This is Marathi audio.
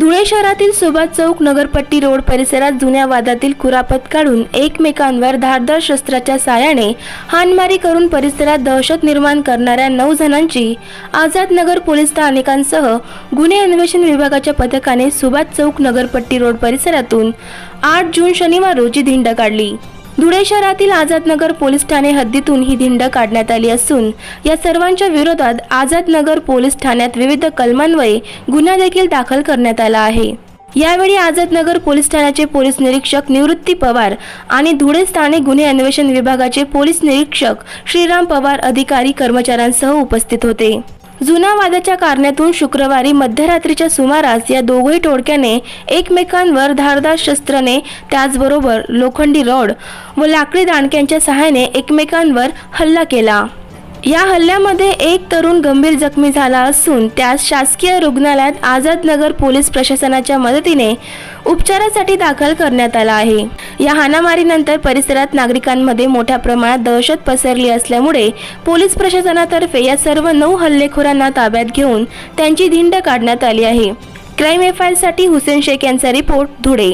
धुळे शहरातील सुभाष चौक नगरपट्टी रोड परिसरात जुन्या वादातील कुरापत काढून एकमेकांवर धारदार शस्त्राच्या सायाने हाणमारी करून परिसरात दहशत निर्माण करणाऱ्या नऊ जणांची आझाद नगर पोलीस स्थानिकांसह गुन्हे अन्वेषण विभागाच्या पथकाने सुभाष चौक नगरपट्टी रोड परिसरातून आठ जून शनिवार रोजी धिंड काढली. धुळे शहरातील आझादनगर पोलीस ठाणे हद्दीतून ही धिंड काढण्यात आली असून या सर्वांच्या विरोधात आझादनगर पोलीस ठाण्यात विविध कलमांवये गुन्हा देखील दाखल करण्यात आला आहे. यावेळी आझादनगर पोलीस ठाण्याचे पोलीस निरीक्षक निवृत्ती पवार आणि धुळे स्थाने गुन्हे अन्वेषण विभागाचे पोलीस निरीक्षक श्रीराम पवार अधिकारी कर्मचाऱ्यांसह उपस्थित होते. जुना वादाच्या कारणातून शुक्रवारी मध्यरात्रीच्या सुमारास या दोघही टोळक्याने एकमेकांवर धारदार शस्त्राने त्याचबरोबर लोखंडी रॉड व लाकडी दांडक्यांच्या सहाय्याने एकमेकांवर हल्ला केला. या हल्ल्यामध्ये एक तरुण गंभीर जखमी झाला असून त्यास शासकीय रुग्णालयात आझादनगर पोलीस प्रशासनाच्या मदतीने उपचारासाठी दाखल करण्यात आला आहे. या हाणामारीनंतर परिसरात नागरिकांमध्ये मोठ्या प्रमाणात दहशत पसरली असल्यामुळे पोलीस प्रशासनातर्फे या सर्व नऊ हल्लेखोरांना ताब्यात घेऊन त्यांची धिंड काढण्यात आली आहे. क्राईम एफ आयसाठी हुसेन शेख यांचा रिपोर्ट धुळे.